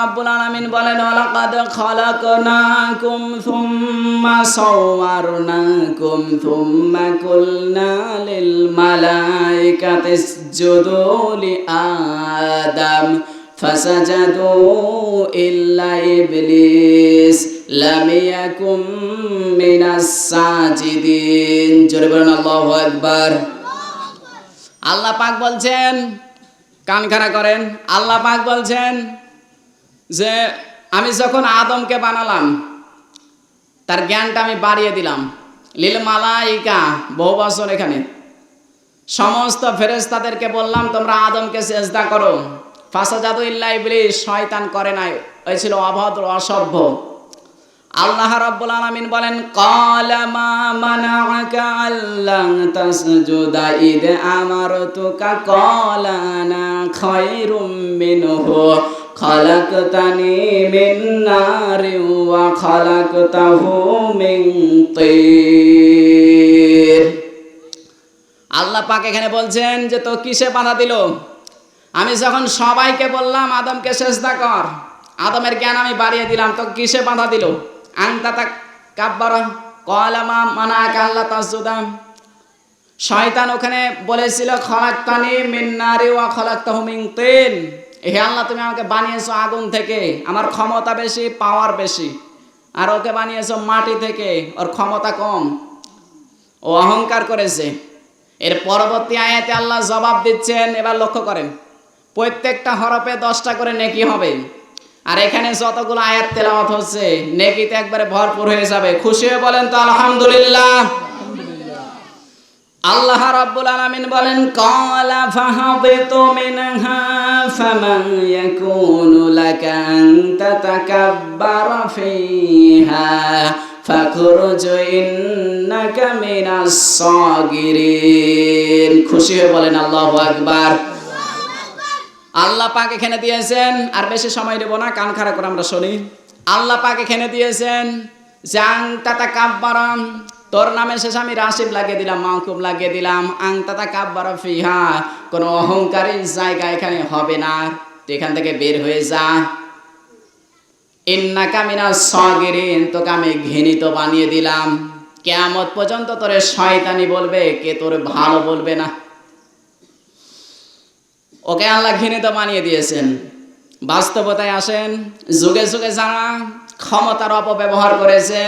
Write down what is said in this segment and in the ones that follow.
রাব্বুল আলামিন বলেন ওয়ালাকাদ খালাকনাকুম সুম্মা সাওয়ারনাকুম সুম্মা কুলনা লিল মালাইকাতি ইসজুদু লি আদম فسجدوا إلا إبليس لم يكن من الساجدين জোরে বলেন আল্লাহু আকবার আল্লাহ পাক বলছেন কান খাড়া করেন আল্লাহ পাক বলছেন যে আমি যখন আদমকে বানালাম, তার জ্ঞানটা আমি বাড়িয়ে দিলাম। লীল মালাইকা, বহু বছর এখানে। সমস্ত ফেরেশতাদেরকে বললাম, তোমরা আদমকে চেষ্টা করো। ফাঁসা জাদু ইল্লা ইবলিস, শয়তান করে নাই। ওই ছিল অভদ্র, অসভ্য। আল্লাহ রাব্বুল আলামিন বলেন ক্বালা মা মানাআকা তাসজুদা, ইদ আমারতুকা ক্বালা আনা খায়রুম মিনহু। খালাকতানি মিন নারিন ওয়া খালাকতাহু মিন তির আল্লাহ পাক এখানে বলছেন যে, তো কিসে বাধা দিল? আমি যখন সবাইকে বললাম, আদমকে সেজদা কর। আদমের জ্ঞান আমি বাড়িয়ে দিলাম, তো কিসে বাধা দিল? আংতাতা কাব্বার কলামা মানা আল্লাহ তাসুদাম শয়তান ওখানে বলেছিল, খলাক্তানি মিন্নারি ওয়া খলাক্তাহু মিন তিন। হে আল্লাহ, তুমি আমাকে বানিয়েছো আগুন থেকে। আমার ক্ষমতা বেশি পাওয়ার বেশি। আর ওকে বানিয়েছো মাটি থেকে, ওর ক্ষমতা কম। ও অহংকার করেছে। এর পরবর্তী আয়াতে আল্লাহ জবাব দিচ্ছেন, এবার লক্ষ্য করেন। প্রত্যেকটা হরফে দশটা করে নেকি হবে। আর এখানে যতগুলো আয়াত তেলাওয়াত হচ্ছে, নেকিতে একবারে ভরপুর হয়ে যাবে। খুশি হয়ে বলেন তো, আলহামদুলিল্লাহ। আল্লাহ রাব্বুল আলামিন বলেন ক্বালা ফাহাবিতু মিনহা ফামান ইয়াকুনু লাকা আন তাতাকাব্বারা ফিহা ফাখরুজ ইন্নাকা মিনাস সাগিরিন। খুশি হয়ে বলেন, আল্লাহু আকবার। আল্লাহ পাক এখানে দিয়েছেন, আর বেশি সময় নেব না, কান খাড়া করে আমরা শুনি। আল্লাহ পাক এখানে দিয়েছেন জাং তাতা কাব্বারাম তোর নামে শেষ আমি রাশিব লাগিয়ে দিলাম মাহকুব লাগিয়ে দিলাম। আং তাতা কাব্বারা ফিহা, কোনো অহংকারী জায়গা এখানে হবে না। তুই এখান থেকে বের হয়ে যা। ইন্নাকা মিনা সগিরিন, তোকে আমি ঘৃণিত বানিয়ে দিলাম। কেয়ামত পর্যন্ত তোরে শয়তানি বলবে, কে তোরে ভালো বলবে না। ওকে আল্লাহ ঘৃণিত বানিয়ে দিয়েছেন। বাস্তবতায় আসেন, যুগে যুগে যারা ক্ষমতার অপব্যবহার করেছে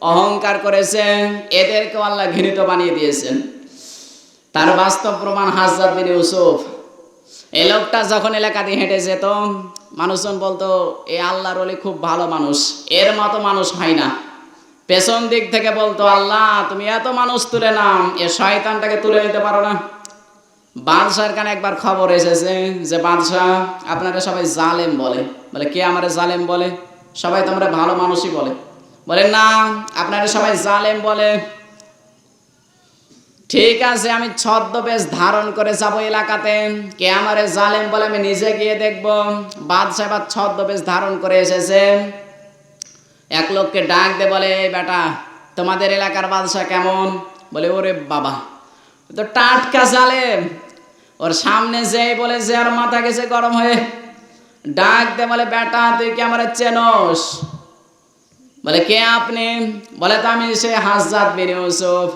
অহংকার করেছে এদেরকেও আল্লাহ ঘৃণিত বানিয়ে দিয়েছেন। তার বাস্তব প্রমাণ হাজরাত বিন ইউসুফ। এই লোকটা যখন এলাকা দিয়ে হেঁটে যেত, মানুষজন বলতো, এ আল্লাহর ওলি খুব ভালো মানুষ, এর মতো মানুষ হয় না। পেছন দিক থেকে বলতো, আল্লাহ, তুমি এত মানুষ তুলে নাম এ শয়তানটাকে তুলে নিতে পারো না। বাদশার কানে একবার খবর এসেছে যে, বাদশাহ, আপনারা সবাই জালেম বলে। বলে, কে আমারে জালেম বলে? সবাই তোমরা ভালো মানুষই বলে। বলে না, আপনারা সবাই জালেম বলে। ঠিক আছে, আমি ছদ্মবেশ ধারণ করে যাব এলাকাতে। কে আমারে জালেম বলে আমি নিজে গিয়ে দেখব। বাদশাহ এবার ছদ্মবেশ ধারণ করে এসেছে। এক লোককে ডাক দে বলে বেটা, তোমাদের এলাকার বাদশাহ কেমন? বলে, ওরে বাবা তো টাটকা জালেম। ওর সামনে যেই বলে, যে আর মাথা গেছে গরম হয়ে। ডাক দে বলে, বেটা, তুই কি আমার চেনস? বলে, কে আপনি? বলে, তো আমি সে হাজরাত বিন ইউসুফ।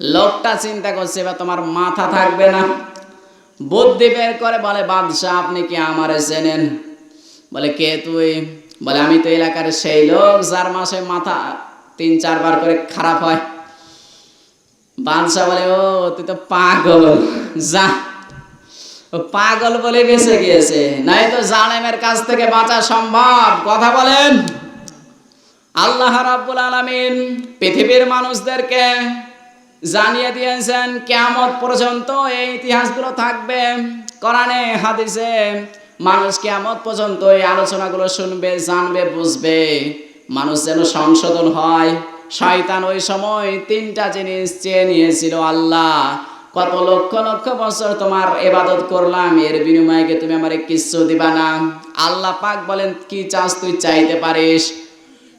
লোকটা চিন্তা করছে, এবার তোমার মাথা থাকবে না। বুদ্ধি বের করে বলে, বাদশাহ, আপনি কি আমারে চেনেন? বলে, কে তুই? বলে, আমি তো এলাকার সেই লোক, যার মাসে মাথা তিন চারবার করে খারাপ হয়। বাদশাহ বলে, ও, তুই তো পাগল। যা। পাগল বলে বেঁচে গিয়েছে। নাই তো জালেমের কাছ থেকে বাঁচা সম্ভব। কথা বলেন। আল্লাহ রাব্বুল আলামিন পৃথিবীর মানুষদেরকে জানিয়ে দিয়েছেন কেমন পর্যন্ত এই ইতিহাসগুলো থাকবে। কোরআনে, হাদিসে মানুষ কেমন পর্যন্ত এই আলোচনাগুলো শুনবে, জানবে, বুঝবে। মানুষ যেন সংশোধন হয়, শয়তান ওই সময় তিনটা জিনিস চেয়ে নিয়েছিল, আল্লাহ, কত লক্ষ লক্ষ বছর তোমার এবাদত করলাম, এর বিনিময়ে তুমি আমার কিচ্ছু দিবা না? আল্লাহ পাক বলেন, কি চাস তুই চাইতে পারিস?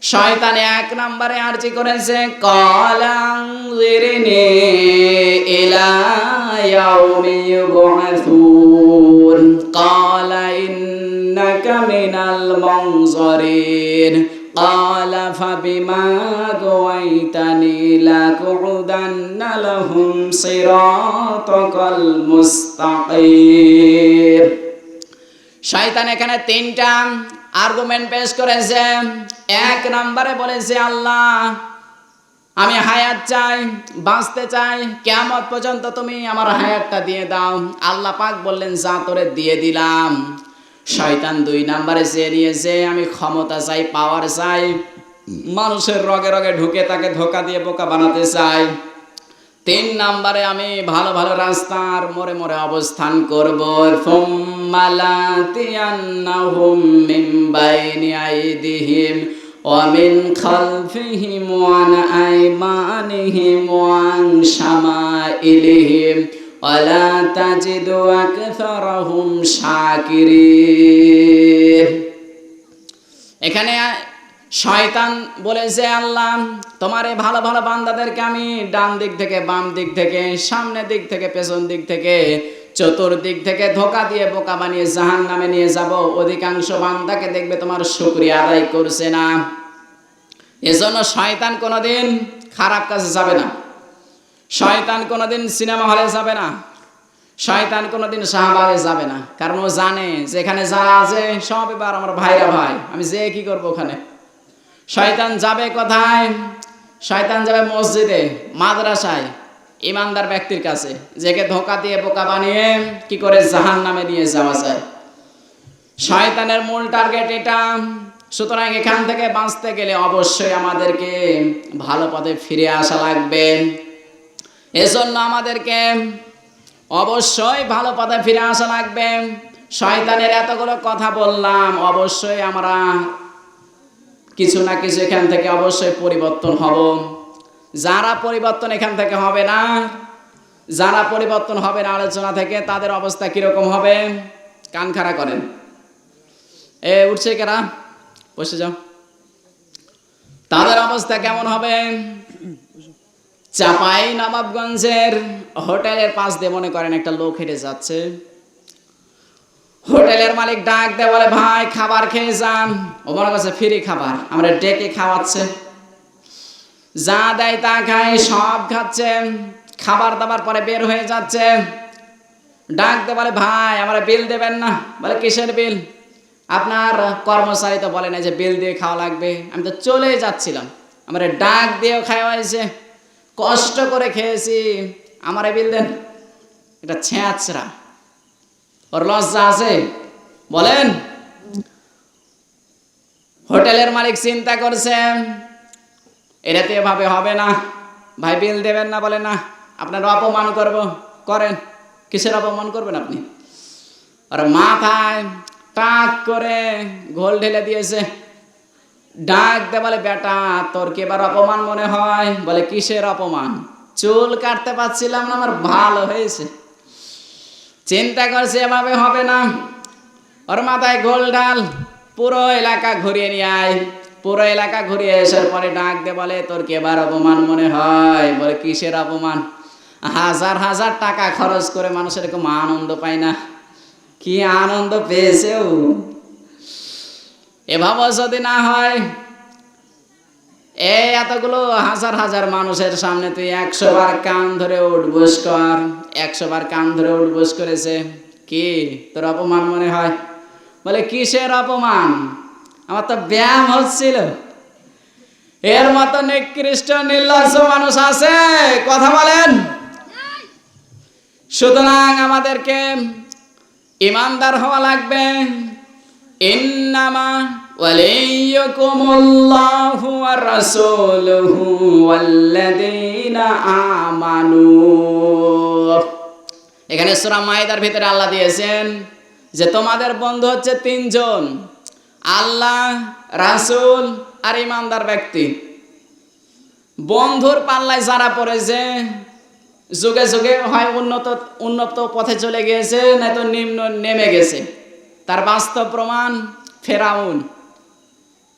শয়তান এক নম্বরে আরজি করেছে কলাং জিরনি ইলা ইয়াউমি ইউবআসুন ক্বালা ইন্নাকা من المنظرين قال فبما غويتني لأقعدن لهم صراطك المستقيم শয়তান এখানে তিনটা আর্গুমেন্ট পেশ করেছে, এক নম্বরে বলেছে, আল্লাহ, আমি হায়াত চাই, বাঁচতে চাই কেমন পর্যন্ত তুমি আমার হায়াতটা দিয়ে দাও। আল্লাহ পাক বললেন, যা তোরে দিয়ে দিলাম। শয়তান দুই নাম্বারে চেয়ে নিয়েছে, আমি ক্ষমতা চাই পাওয়ার চাই, মানুষের রগে রগে ঢুকে তাকে ধোকা দিয়ে বোকা বানাতে চাই। তিন নাম্বারে আমি ভালো ভালো রাস্তার মোড়ে মোড়ে অবস্থান করব। ফুম্মালাতিয়ান্নাহুম মিন বাইনি আইদিহিম ওয়া মিন খালফিহিম ওয়া আন আইমানিহিম এখানে শয়তান বলেছে, আল্লাহ তোমার এই ভালো ভালো বান্দাদেরকে আমি ডান দিক থেকে, বাম দিক থেকে সামনের দিক থেকে, পেছন দিক থেকে, চতুর্দিক থেকে ধোকা দিয়ে বোকা বানিয়ে জাহান নামে নিয়ে যাব। অধিকাংশ বান্দাকে দেখবে তোমার শুক্রিয়া আদায় করছে না। এজন্য শয়তান কোনোদিন খারাপ কাজে যাবে না। শয়তান কোনোদিন সিনেমা হলে যাবে না। শয়তান কোনোদিন শাহবাগে যাবে না। কারণ ও জানে যেখানে যারা আছে সব এবার আমার ভাইরা ভাই, আমি যে কি করব ওখানে? শয়তান যাবে কোথায়? শয়তান যাবে মসজিদে, মাদ্রাসায়, ইমানদার ব্যক্তির কাছে, যেকে ধোকা দিয়ে বোকা বানিয়ে কি করে জাহান নামে নিয়ে যাওয়া যায়। শয়তানের মূল টার্গেট এটা। সুতরাং এখান থেকে বাঁচতে গেলে অবশ্যই আমাদেরকে ভালো পথে ফিরে আসা লাগবে। এজন্য আমাদেরকে অবশ্যই ভালো পথে ফিরে আসা লাগবে। শয়তানের এতগুলো কথা বললাম, অবশ্যই আমরা কিছু না কিছু এখান থেকে অবশ্যই পরিবর্তন হব। যারা পরিবর্তন এখান থেকে হবে না, যারা পরিবর্তন হবে না আলোচনা থেকে, তাদের অবস্থা কীরকম হবে? কান খাড়া করেন। এ, উঠছে কেরা? বসে যাও। তাদের অবস্থা কেমন হবে? চাপাই নবাবগঞ্জের হোটেলের পাশ দিয়ে মনে করেন একটা লোক হেঁটে যাচ্ছে। হোটেলের মালিক ডাক দেয়, বলে, ভাই, খাবার খেয়ে যান। ও মনে করছে ফ্রি খাবার, আমরা ডেকে খাওয়াচ্ছে। যা দেয় তা খায়, সব খাচ্ছে, খাবার দাবার পরে বের হয়ে যাচ্ছে। ডাক দে বলে, ভাই, আমরা বিল দেবেন না। বলে, কিসের বিল? আপনার কর্মচারী তো বলে না যে বিল দিয়ে খাওয়া লাগবে। আমি তো চলে যাচ্ছিলাম। আমার ডাক দিয়েও খাওয়া হয়েছে। কষ্ট করে খেয়েছি। আমার বিল দেন। এটা ছেঁচড়া। ওর লজ্জা আছে, বলেন। হোটেলের মালিক চিন্তা করছে, এটাতে এভাবে হবে না। ভাই বিল দেবেন না বলে না, আপনার অপমান করব, করেন। কিসের অপমান করবেন আপনি? আর মাথায় টাক করে ঘোল ঢেলে দিয়েছে। ডাক দে বলে, বেটা, তোর কি এবার অপমান মনে হয়? বলে, কিসের অপমান? চুল কাটতে পারছিলাম না, আমার ভালো হয়েছে। চিন্তা করছে এভাবে হবে না। ওর মাথায় গোল ডাল, পুরো এলাকা ঘুরিয়ে নিয়ে আয়। পুরো এলাকা ঘুরিয়ে আসার পরে ডাক দে বলে, তোর কি এবার অপমান মনে হয়? বলে, কিসের অপমান? হাজার হাজার টাকা খরচ করে মানুষ এরকম আনন্দ পায় না। কি আনন্দ পেয়েছে ও। এভাবে যদি না হয় এই এতগুলো হাজার হাজার মানুষের সামনে তুই একশো বার কান ধরে উঠবোস কর। একশো বার কান ধরে উঠবোস করেছে। কি? তোর অপমান মনে হয়? বলে, কিসের অপমান? আমার তো ব্যায়াম হচ্ছিল। এর মতো নিকৃষ্ট, নির্লজ্জ মানুষ আছে? কথা বলেন। সুতরাং আমাদেরকে ইমানদার হওয়া লাগবে। এখানে সূরা মাইদার ভিতরে আল্লাহ দিয়েছেন যে তোমাদের বন্ধু হচ্ছে তিনজন, আল্লাহ, রাসূল আর ইমানদার ব্যক্তি। বন্ধুর পাল্লায় যারা পড়েছে, যুগে যুগে হয় উন্নত উন্নত পথে চলে গিয়েছে, নয়তো নিম্ন নেমে গেছে। তার বাস্তব প্রমাণ ফেরাউন।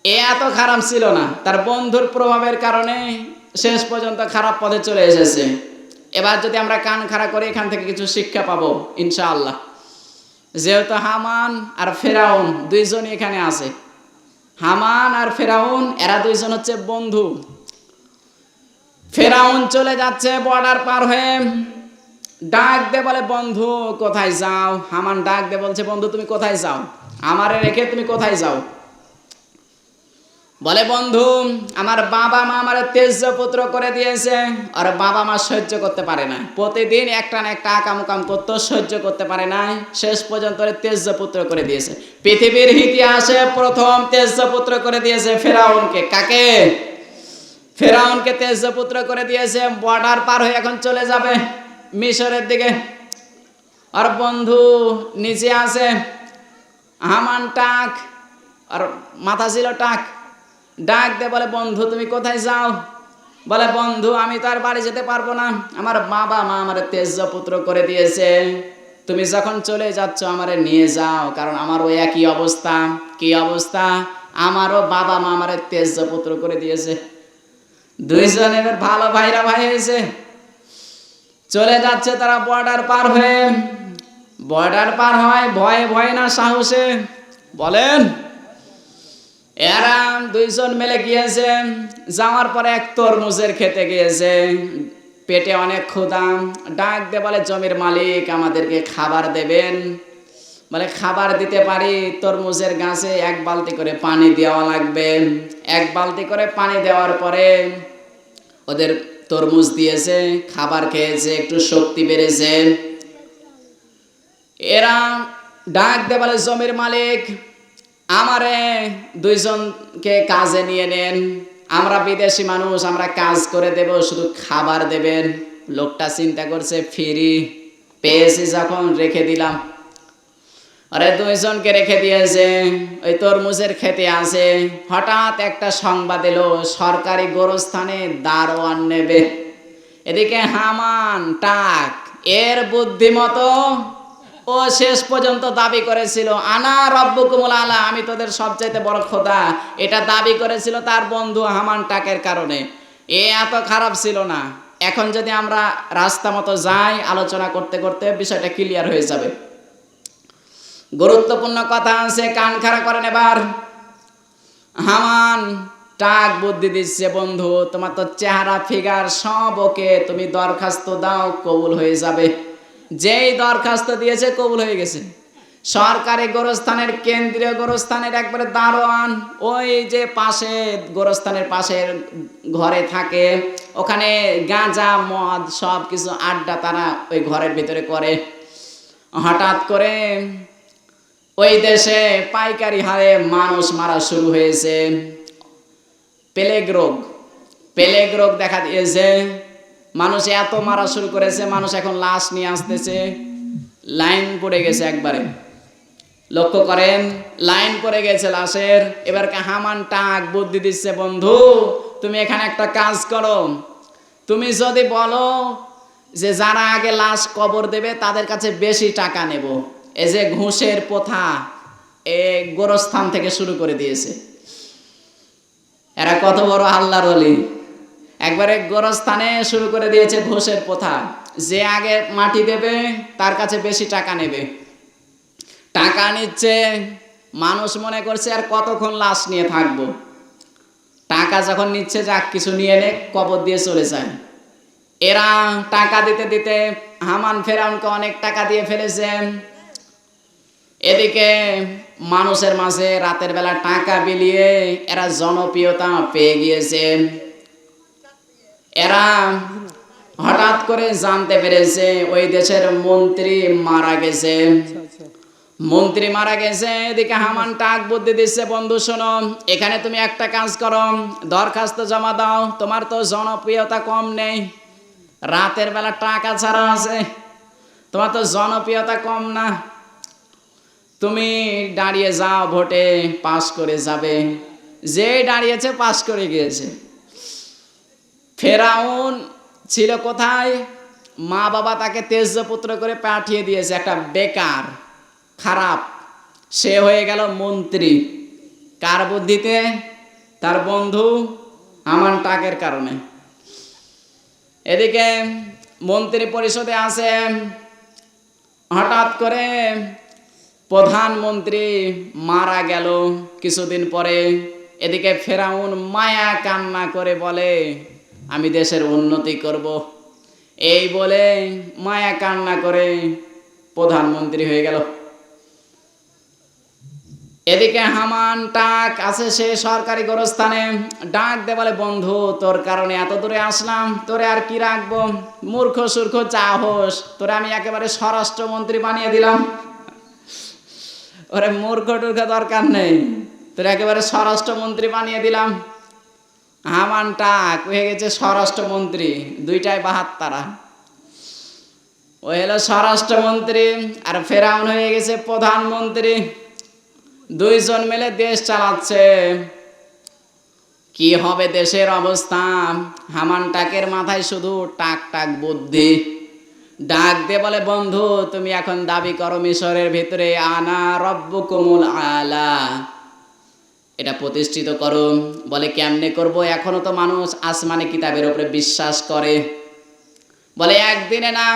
এ এত খারাপ ছিল না। তার বন্ধুর প্রভাবের কারণে শেষ পর্যন্ত খারাপ পথে চলে এসেছে। এবার যদি আমরা কান খাড়া করে এখান থেকে কিছু শিক্ষা পাবো, ইনশাআল্লাহ। যেহেতু হামান আর ফেরাউন দুইজন এখানে আছে। হামান আর ফেরাউন, এরা দুইজন হচ্ছে বন্ধু। ফেরাউন চলে যাচ্ছে বর্ডার পার হয়ে ডাক দে বলে, বন্ধু, কোথায় যাও? হামান ডাক দে বলছে, বন্ধু, তুমি কোথায় যাও? আমারে রেখে, তুমি কোথায় যাও? বলে, বন্ধু, আমার বাবা মা আমার তেজ পুত্র করে দিয়েছে, আর বাবা মা সহ্য করতে পারে না। প্রতিদিন একটা না একটা আকাম উকাম করতো, সহ্য করতে পারে না। শেষ পর্যন্ত তেজ পুত্র করে দিয়েছে। পৃথিবীর ইতিহাসে প্রথম তেজ পুত্র করে দিয়েছে ফেরাউনকে। কাকে? ফেরাউনকে তেজ পুত্র করে দিয়েছে। বর্ডার পার হয়ে এখন চলে যাবে। মিশরের দিকে। আর বন্ধু, নিচে আছে হামান টাক, আর মাথা ছিল টাক। ডাক দে, বলে, বন্ধু, তুমি কোথায় যাও? বলে, বন্ধু, আমি তো আর বাড়ি যেতে পারব না। আমার বাবা মা আমার তেজ পুত্র করে দিয়েছে। তুমি যখন চলে যাচ্ছ, আমারে নিয়ে যাও, কারণ আমারও একই অবস্থা। কি অবস্থা? আমারও বাবা মা আমার তেজ পুত্র করে দিয়েছে। দুইজন এবার ভালো ভাইরা ভাই হয়েছে। চলে যাচ্ছে তারা বর্ডার পার হয়ে। বর্ডার পার হয়, ভয়ে ভয়ে না সাহসে। বলেন, এরা দুইজন মেলে গিয়েছে, যাওয়ার পরে এক তরমুজের খেতে গিয়েছে। পেটে অনেক ক্ষুদা ডাক দে বলে, জমির মালিক আমাদেরকে খাবার দেবেন। বলে, খাবার দিতে পারি, তরমুজের গাছে এক বালতি করে পানি দেওয়া লাগবে। এক বালতি করে পানি দেওয়ার পরে ওদের তরমুজ দিয়েছে, খাবার খেয়েছে, একটু শক্তি বেড়েছে। এরা ডাক দে বলে, জমির মালিক, আমারে দুইজনকে কাজে নিয়ে নেন। আমরা বিদেশি মানুষ, আমরা কাজ করে দেব, শুধু খাবার দেবেন। লোকটা চিন্তা করছে, ফিরি, পেয়েছি যখন, রেখে দিলাম। আরে দুইজনকে রেখে দিয়েছে, ওই তরমুজের খেতে আছে। হঠাৎ একটা সংবাদ এলো, সরকারি গোরস্থানে দারোয়ান নেবে। এদিকে হামান, টাক, এর বুদ্ধিমতো ও শেষ পর্যন্ত দাবি করেছিল, আনা রব্বুকুমুল আলা, আমি তোদের সবচাইতে বড় খোদা। এটা দাবি করেছিল তার বন্ধু হামান টাকের কারণে। এ এত খারাপ ছিল না। এখন যদি আমরা রাস্তা মতো যাই, আলোচনা করতে করতে বিষয়টা ক্লিয়ার হয়ে যাবে। গুরুত্বপূর্ণ কথা আছে, কান খাড়া করেন এবার। হামান, টাক বুদ্ধি দিচ্ছে, বন্ধু, তোমার তো চেহারা, ফিগার সব ওকে, তুমি দরখাস্ত দাও, কবুল হয়ে যাবে। যেই দরখাস্ত দিয়েছে, কবুল হয়ে গেছে। সরকারি গোরস্থানের, কেন্দ্রীয় গোরস্থানের একবারে দারোয়ান, ওই যে পাশে, গোরস্থানের পাশের ঘরে থাকে, ওখানে গাঁজা, মদ সব কিছু আড্ডা তারা ওই ঘরের ভিতরে করে। হঠাৎ করে ওই দেশে পাইকারি হারে মানুষ মারা শুরু হয়েছে। প্লেগ রোগ। প্লেগ রোগ দেখা দিয়েছে। মানুষ এত মারা শুরু করেছে, মানুষ এখন লাশ নিয়ে আসতেছে। লাইন পড়ে গেছে একবারে। লক্ষ্য করেন, লাইন পড়ে গেছে লাশের। এবার হামান টাক বুদ্ধি দিচ্ছে, বন্ধু, তুমি এখানে একটা কাজ করো। তুমি যদি বলো যে যারা আগে লাশ কবর দেবে, তাদের কাছে বেশি টাকা নেব। এই যে ঘুষের প্রথা এ গোরস্থান থেকে শুরু করে দিয়েছে। এরা কত বড় আল্লাহর অলি একবারে গোরস্থানে শুরু করে দিয়েছে ঘোষের প্রথা। যে আগে মাটি দেবে, তার কাছে বেশি টাকা নেবে। টাকা নিচ্ছে, মানুষ মনে করছে আর কতক্ষণ লাশ নিয়ে থাকব। টাকা যখন নিচ্ছে, যাক কিছু নিয়ে নে, কবর দিয়ে চলে যায়। এরা টাকা দিতে দিতে হামান ফেরাউনকে অনেক টাকা দিয়ে ফেলেছে। এদিকে মানুষের মাঝে রাতের বেলা টাকা বিলিয়ে এরা জনপ্রিয়তা পেয়ে গিয়েছে। এরা হঠাৎ করে জানতে পেরেছে ওই দেশের মন্ত্রী মারা গেছে। মন্ত্রী মারা গেছে, এদিকে হামান টাক বুদ্ধি দিচ্ছে, বন্ধু শোনো, এখানে তুমি একটা কাজ করো, দরখাস্ত জমা দাও, তোমার তো জনপ্রিয়তা কম নেই, রাতের বেলা টাকা ছাড়া আছে, তোমার তো জনপ্রিয়তা কম না। তুমি দাঁড়িয়ে যাও, ভোটে পাশ করে যাবে। যে দাঁড়িয়েছে, পাশ করে গিয়েছে। ফেরাউন ছিল কোথায়? মা বাবা তাকে তেজপুত্র করে পাঠিয়ে দিয়েছে, একটা বেকার, খারাপ। সে হয়ে গেল মন্ত্রী। কার বুদ্ধিতে? তার বন্ধু আমান টাকের কারণে। এদিকে মন্ত্রী পরিষদে আছে হঠাৎ করে প্রধানমন্ত্রী মারা গেল। কিছুদিন পরে এদিকে ফেরাউন মায়া কান্না করে বলে, আমি দেশের উন্নতি করব। এই বলে মায়া কান্না করে প্রধানমন্ত্রী হয়ে গেল। এদিকে হামান টাক আছে সে সরকারি গোরস্থানে। ডাক দে বলে, বন্ধু, তোর কারণে এত দূরে আসলাম। তোরে আর কি রাখব? মূর্খ, সূর্খ, চাহস। তোরে আমি একেবারে স্বরাষ্ট্রমন্ত্রী বানিয়ে দিলাম। ওরে মূর্খ টুর্খ দরকার নেই। তোর একেবারে স্বরাষ্ট্রমন্ত্রী বানিয়ে দিলাম। হামান টাক, হয়ে গেছে স্বরাষ্ট্রমন্ত্রী, দুইটাই বাহাত্তারা। ও হলো স্বরাষ্ট্রমন্ত্রী আর ফেরাউন হয়ে গেছে প্রধানমন্ত্রী। দুইজন মিলে দেশ চালাচ্ছে। কি হবে দেশের অবস্থা? হামান টাকের মাথায় শুধু টাক টাক বুদ্ধি। ডাক দে বলে, বন্ধু, তুমি এখন দাবি করো মিশরের ভিতরে, আনা রব্বু কুমুল আলা। এটা প্রতিষ্ঠিত করো বলে, কেমনে করব? এখনও তো মানুষ আসমানে কিতাবের উপরে বিশ্বাস করে। বলে, একদিনে না,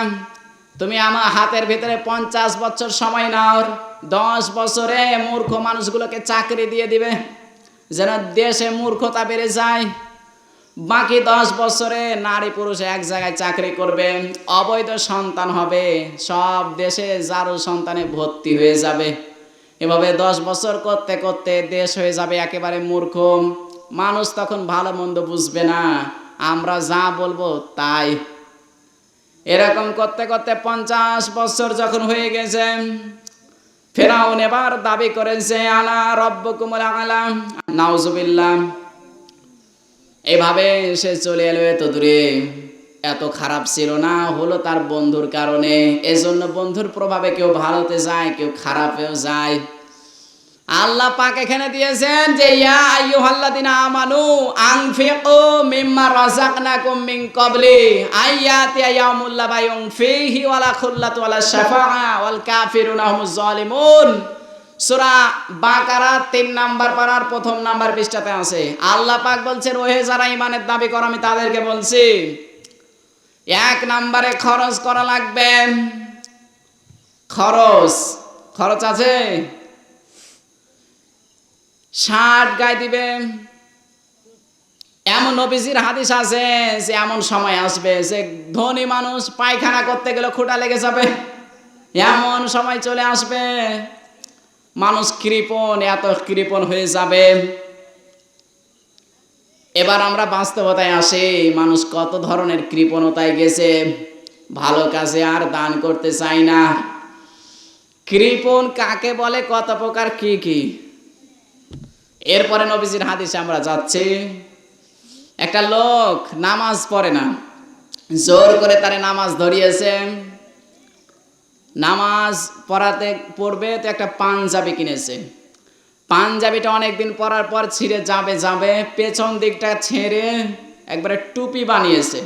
তুমি আমার হাতের ভিতরে পঞ্চাশ বছর সময় নাও, দশ বছরে মূর্খ মানুষগুলোকে চাকরি দিয়ে দিবে। যেন দেশে মূর্খতা বেড়ে যায় বাকি দশ বছরে নারী পুরুষ এক জায়গায় চাকরি করবে, অবৈধ সন্তান হবে, সব দেশে যারও সন্তানে ভর্তি হয়ে যাবে। এভাবে দশ বছর করতে করতে দেশ হয়ে যাবে একেবারে মূর্খ। মানুষ তখন ভালো মন্দ বুঝবে না, আমরা যা বলব তাই। এরকম করতে করতে পঞ্চাশ বছর যখন হয়ে গেছে, ফেরাউন এবার দাবি করেছে, আলা রব্ব কুমল আলা, নাউজুবিল্লাহ। এভাবে সে চলে এলো এত দূরে। এত খারাপ ছিল না, হলো তার বন্ধুর কারণে। এজন্য বন্ধুর প্রভাবে কেউ ভালোতে যায়, কেউ খারাপেও যায়। আল্লাহ পাক এখানে দিয়েছেন যে, ইয়া আইয়ুহাল্লাযিনা আমানু আনফিকু মিম্মা রাযাকনাকুম মিন ক্বাবলি আইয়াতি ইয়াউমুল লা বাইউন ফীহি ওয়ালা খুল্লাতু ওয়ালা শাফাআ ওয়াল কাফিরুনা হুমুজ জালিমুন সূরা বাকারা 3 নাম্বার পারার প্রথম নাম্বার পৃষ্ঠাতে আছে। আল্লাহ পাক বলছেন, ওহে যারা ঈমানের দাবি করে, আমি তাদেরকে বলছি, এক নাম্বারে খরচ করা লাগবে। খরচ খরচ আছে? ষাট গায়ে দিবে। এমন নবীজির হাদিস আছে যে এমন সময় আসবে যে ধনী মানুষ পায়খানা করতে গেলে খুঁটা লেগে যাবে। এমন সময় চলে আসবে। মানুষ কৃপণ, এত কৃপণ হয়ে যাবে। এবার আমরা বাস্তবতায় আসি, মানুষ কত ধরনের কৃপণতায় গেছে, ভালো কাজে আর দান করতে চাই না। কৃপণ কাকে বলে, কত প্রকার কি কি? এরপরে নবীজির হাদিসে আমরা যাচ্ছি। একটা লোক নামাজ পড়ে না, জোর করে তারে নামাজ ধরিয়েছে। নামাজ পড়াতে, পড়বে তো একটা পাঞ্জাবি কিনেছে। পাঞ্জাবিটা অনেকদিন পরার পর ছিঁড়ে যাবে যাবে, পেছন দিকটা ছেড়ে একবারে টুপি বানিয়েছে।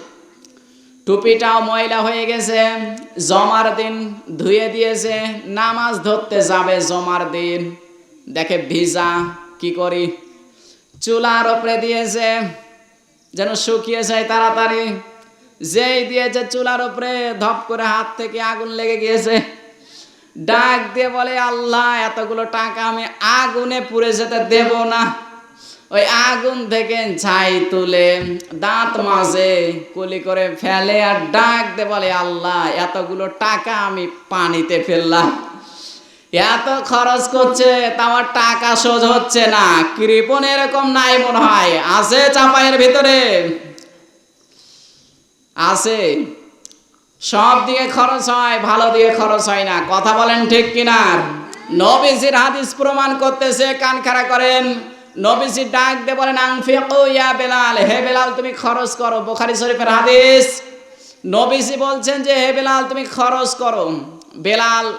টুপিটাও ময়লা হয়ে গেছে, জমার দিন ধুয়ে দিয়েছে, নামাজ ধরতে যাবে জমার দিন। দেখে ভিজা, কি করি? চুলার ওপরে দিয়েছে, যেন শুকিয়ে যায় তাড়াতাড়ি। যেই দিয়েছে চুলার উপরে, ধপ করে হাত থেকে আগুন লেগে গিয়েছে। ডাক দিয়ে বলে, আল্লাহ, এতগুলো টাকা আমি আগুনে পুড়ে যেতে দেব না। ওই আগুন থেকে ছাই তুলে দাঁত মাঝে কুলি করে ফেলে। আর ডাক দিয়ে বলে, আল্লাহ, এতগুলো টাকা আমি পানিতে ফেললাম। এত খরচ করছে, তা আমার টাকা শোধ হচ্ছে না। কৃপণ এরকম নাই মনে হয়। আছে চাপাইয়ের ভিতরে। আছে। সব দিকে খরচ হয়, ভালো দিকে খরচ হয় না। কথা বলেন ঠিক কিনা? নবীজির হাদিস প্রমাণ করতেছে কান খাড়া করেন। নবীজি ডাক দিয়ে বলেন আংফিকু ইয়া বেলাল, হে বেলাল, তুমি খরচ করো। বুখারী শরীফের হাদিস। নবীজি বলছেন যে, হে বেলাল, তুমি খরচ করো। বেলাল,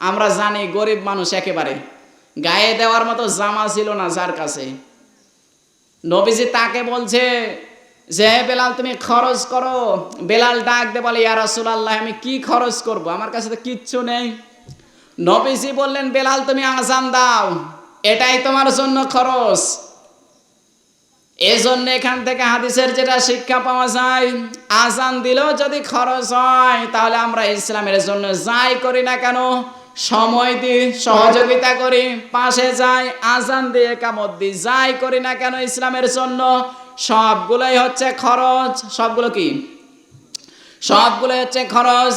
আমরা জানি, গরিব মানুষ একেবারে। গায়ে দেওয়ার মতো জামা ছিল না যার কাছে। নবীজি তাকে বলছে যে বেলাল, তুমি খরচ করো। বেলাল ডাক দে বলে, ইয়া রাসূলুল্লাহ, আমি কি খরচ করব? আমার কাছে তো কিচ্ছু নেই। নবীজি বললেন, বেলাল, তুমি আজান দাও। এটাই তোমার জন্য খরচ। এজন্য এখান থেকে হাদিসের যেটা শিক্ষা পাওয়া যায়, আজান দিলেও যদি খরচ হয়, তাহলে আমরা ইসলামের জন্য যাই করি না কেন? সময় দিই, সহযোগিতা করি, পাশে যাই, আজান দিয়ে কামত দিই, যাই করি না কেন ইসলামের জন্য? সবগুলোই হচ্ছে খরচ। সবগুলো কি? সবগুলো হচ্ছে খরচ।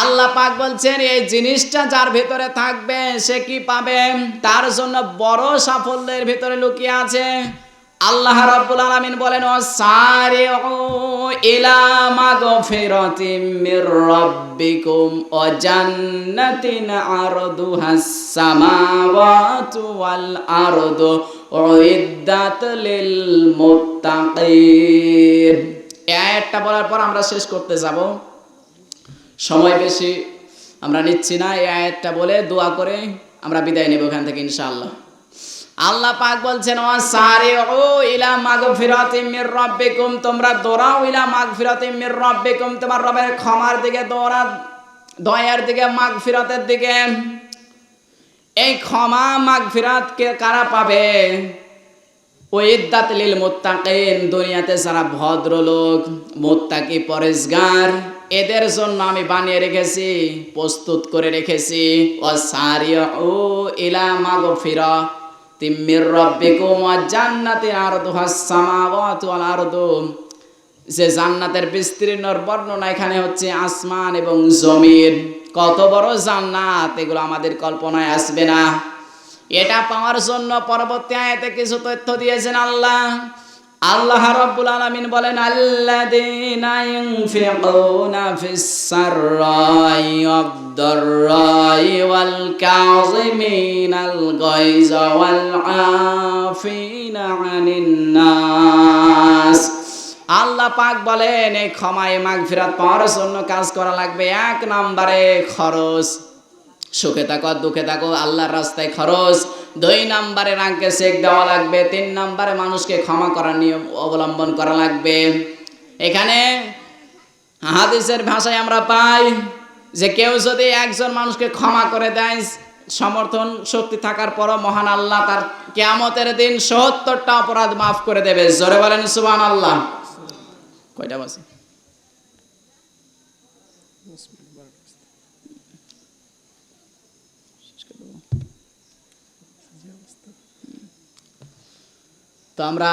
আল্লাহ পাক বলছেন, এই জিনিসটা যার ভিতরে থাকবে, সে কি পাবে? তার জন্য বড় সাফল্যের ভিতরে লুকিয়ে আছে। আল্লাহ রাব্বুল আলামিন বলেন, ওয়াসারিউ ইলা মাগফিরাতিম মির রাব্বিকুম ওয়া জান্নাতিন আরদুহাস সামাওয়াতু ওয়াল আরদু। উইদ্দাত লিল মুত্তাকিন আয়াতটা বলার পর আমরা শেষ করতে যাব। সময় বেশি আমরা নিচ্ছি না, এই আয়াতটা বলে দোয়া করে আমরা বিদায় নেব এখান থেকে ইনশাআল্লাহ। আল্লাহ পাক বলছেন ওয়া সারে ও ইলা মাগফিরাতিম মির রাব্বিকুম তোমরা দৌড়াও ইলা মাগফিরাতিম মির রাব্বিকুম, তোমার রবের ক্ষমার দিকে দৌড়া, দয়ার দিকে, মাগফিরাতের দিকে। এই ক্ষমা মাগফিরাত কে কারা পাবে? ওইদাত লিল মুত্তাকিন, দুনিয়াতে যারা ভদ্রলোক, মুত্তাকি পরেশগার, এদের জন্য আমি বানিয়ে রেখেছি, প্রস্তুত করে রেখেছি। ও সারিয়া ও ইলা মাগফিরা, তিম্মির রব্বিকুম ওয়া জান্নাতি আরদুহাস সামাওয়াতু ওয়াল আরদু। যে জান্নাতের বিস্তীর্ণর বর্ণনা এখানে হচ্ছে আসমান এবং জমিন। কত বড় জান্নাত, এগুলো আমাদের কল্পনায় আসবে না। এটা পাওয়ার জন্য পরবর্তী আয়াতে কিছু তথ্য দিয়েছেন আল্লাহ। আল্লাহ রাব্বুল আলামিন বলেন, আল্লাযীনা ইউনফিকুনা ফিস সাররাই ওয়াদ-দাররাই ওয়াল কাযিমিনাল গায়জা ওয়াল আফিনা আনিন নাস আল্লাহ পাক বলেন, এই ক্ষমায় মাগফিরাত পাওয়ার জন্য কাজ করা লাগবে এক নম্বরে খরচ। সুখে থাকো দুঃখে থাকো, আল্লাহর রাস্তায় খরচ। দুই নম্বরে রাগকে চেক দেওয়া লাগবে, তিন নম্বরে মানুষকে ক্ষমা করার নিয়ম অবলম্বন করা লাগবে। এখানে হাদিসের ভাষায় আমরা পাই যে, কেউ যদি একজন মানুষকে ক্ষমা করে দেয়, সমর্থন শক্তি থাকার পরও মহান আল্লাহ তার কেয়ামতের দিন সত্তরটা অপরাধ মাফ করে দেবে। জোরে বলেন সুবান আল্লাহ কয়টা বাজে? তো আমরা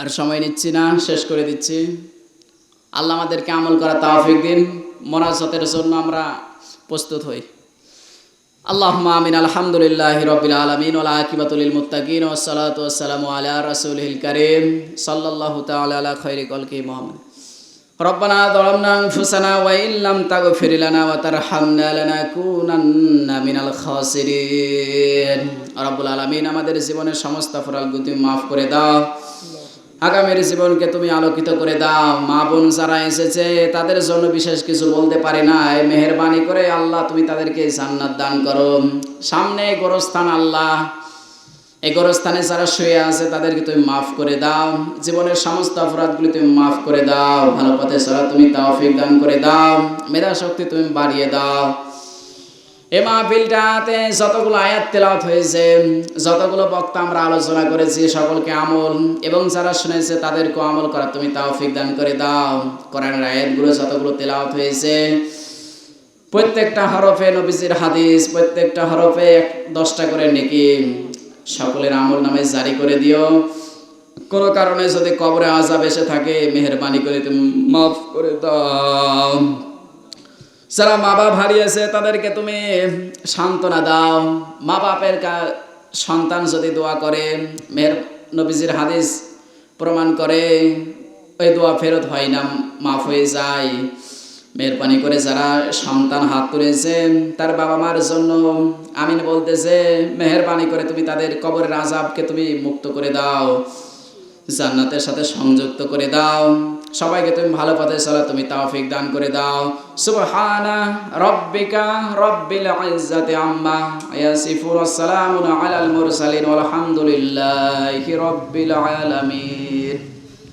আর সময় নিচ্ছি না, শেষ করে দিচ্ছি। আল্লাহ আমাদেরকে আমল করা তাওফিক দিন। মোনাজাতের জন্য আমরা প্রস্তুত হই। আল্লাহ আমিন আলহামদুলিল্লাহ রবিল আলমিন ওলা আকিবাতুল মুত্তাকিন ওসালাত ওসালামু আলা রসুলহিল করিম সাল্লাল্লাহু তাআলা আলা খৈরি কলকি মোহাম্মদ ربنا ظلمنا انفسنا وان لم تغفر لنا وترحمنا لنكونن من الخاسرين রব্বুল আলামিন আমাদের জীবনের সমস্ত অপরাধগুলো তুমি মাফ করে দাও আগামীর জীবনকে তুমি আলোকিত করে দাও। মা বোন যারা এসেছে, তাদের জন্য বিশেষ কিছু বলতে পারি না। মেহরবানি করে আল্লাহ তুমি তাদেরকে জান্নাত দান করো। সামনে গোরস্থান আল্লাহ। এই গোরস্থানে যারা শুয়ে আছে, তাদেরকে তুমি মাফ করে দাও। জীবনের সমস্ত অপরাধগুলি তুমি মাফ করে দাও। ভালো পথে চলা তুমি তাওফিক দান করে দাও। মেধা শক্তি তুমি বাড়িয়ে দাও। এ মাহফিলটাতে যতগুলো আয়াত তেলাওয়াত হয়েছে, যতগুলো বক্তা আমরা আলোচনা করেছি, সকলকে আমল, এবং যারা শুনেছে তাদেরকে আমল করা তুমি তাওফিক দান করে দাও। কোরআনের আয়াতগুলো যতগুলো তেলাওয়াত হয়েছে, প্রত্যেকটা হরফে নবীজির হাদিস, প্রত্যেকটা হরফে এক, দশটা করে নেকি, সকলের আমল নামে জারি করে দিও। কোনো কারণে যদি কবরে আজাব এসে থাকে, মেহরবানি করে তুমি মাফ করে দাও। যারা মা বাপ হারিয়েছে, তাদেরকে তুমি সান্ত্বনা দাও। মা বাপের কা, সন্তান যদি দোয়া করে মেহর নবীজির হাদিস প্রমাণ করে, ওই দোয়া ফেরত হয় না, মাফ হয়ে যায়। মেহরবানি করে যারা সন্তান হাত তুলেছে, তার বাবা মার জন্য আমিন বলতেছে মেহরবানি করে তুমি তাদের কবরের আজাবকে তুমি মুক্ত করে দাও, জান্নাতের সাথে সংযুক্ত করে দাও। সবাইকে তুমি ভালো পথে চলা, তুমি তাওফিক দান করে দাও। সুবহানা রব্বিকা রব্বিল ইজ্জাতি আম্মা ইয়াসিফুন আসসালামু আলাল মুরসালিন, ওয়ালহামদুলিল্লাহি রব্বিল আলামিন।